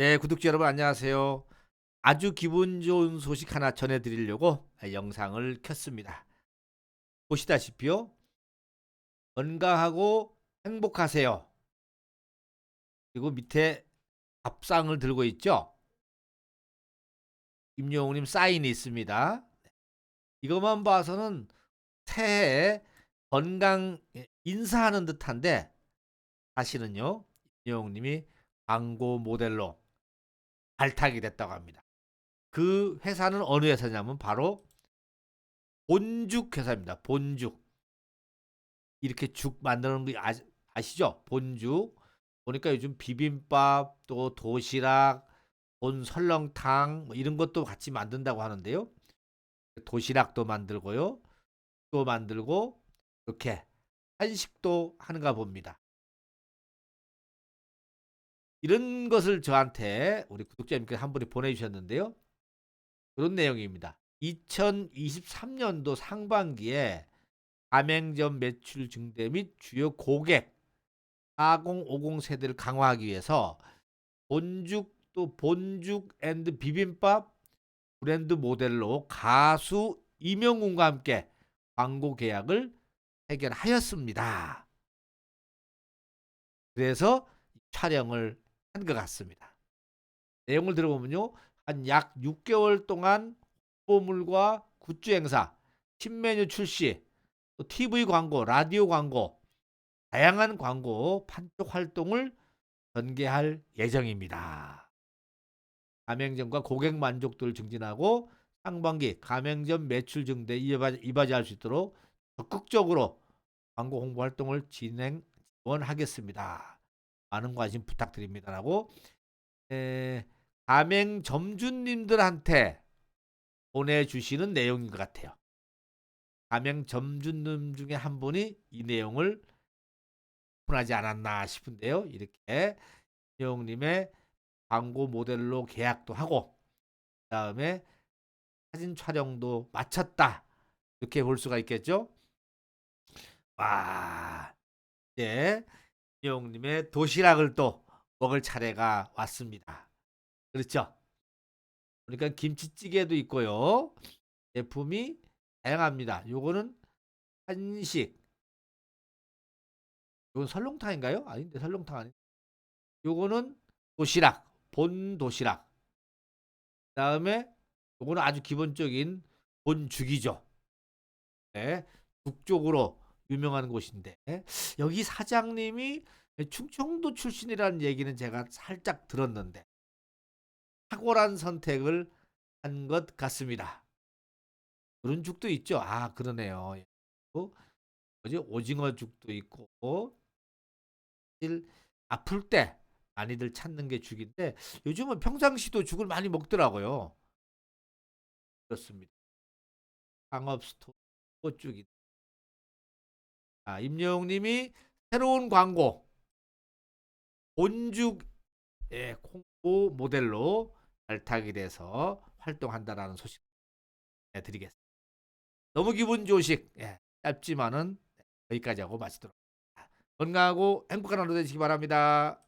네, 구독자 여러분 안녕하세요. 아주 기분 좋은 소식 하나 전해드리려고 영상을 켰습니다. 보시다시피요. 건강하고 행복하세요. 그리고 밑에 밥상을 들고 있죠. 임영웅님 사인이 있습니다. 이것만 봐서는 새해 건강 인사하는 듯한데 사실은요. 임영웅님이 광고 모델로 발탁이 됐다고 합니다. 그 회사는 어느 회사냐면 바로 본죽 회사입니다. 본죽. 이렇게 죽 만드는 거 아, 아시죠? 본죽. 보니까 요즘 비빔밥 또 도시락, 본 설렁탕 뭐 이런 것도 같이 만든다고 하는데요. 도시락도 만들고요. 또 만들고 이렇게 한식도 하는가 봅니다. 이런 것을 저한테 우리 구독자님께서 한 분이 보내주셨는데요. 그런 내용입니다. 2023년도 상반기에 가맹점 매출 증대 및 주요 고객 4050 세대를 강화하기 위해서 본죽 또 본죽 앤드 비빔밥 브랜드 모델로 가수 이명웅과 함께 광고 계약을 해결하였습니다. 그래서 촬영을 한 것 같습니다. 내용을 들어보면요. 한 약 6개월 동안 홍보물과 굿즈 행사, 신메뉴 출시, 또 TV 광고, 라디오 광고, 다양한 광고 판촉 활동을 전개할 예정입니다. 가맹점과 고객 만족도를 증진하고 상반기 가맹점 매출 증대 이바지할 수 있도록 적극적으로 광고 홍보 활동을 진행 지원하겠습니다. 많은 관심 부탁드립니다라고 에, 가맹 점주님들한테 보내주시는 내용인 것 같아요. 가맹 점주님 중에 한 분이 이 내용을 오픈하지 않았나 싶은데요. 이렇게 이영님의 광고 모델로 계약도 하고 그 다음에 사진 촬영도 마쳤다 이렇게 볼 수가 있겠죠. 와 이제 이 영님의 도시락을 또 먹을 차례가 왔습니다. 그렇죠? 그러니까 김치찌개도 있고요. 제품이 다양합니다. 요거는 한식. 요건 설렁탕인가요? 아닌데 설렁탕 아니. 요거는 도시락, 본 도시락. 그다음에 요거는 아주 기본적인 본죽이죠. 네, 죽 쪽으로 유명한 곳인데 여기 사장님이 충청도 출신이라는 얘기는 제가 살짝 들었는데 탁월한 선택을 한 것 같습니다. 그런 죽도 있죠. 아 그러네요. 또 뭐지 오징어 죽도 있고 아플 때 많이들 찾는 게 죽인데 요즘은 평상시도 죽을 많이 먹더라고요. 그렇습니다. 상업 스토어 죽이 아, 임영웅님이 새로운 광고 본죽 의 홍보 모델로 발탁이 돼서 활동한다라는 소식 드리겠습니다. 너무 기분 좋으식 예, 짧지만은 여기까지 하고 마치도록 하겠습니다. 건강하고 행복한 하루 되시기 바랍니다.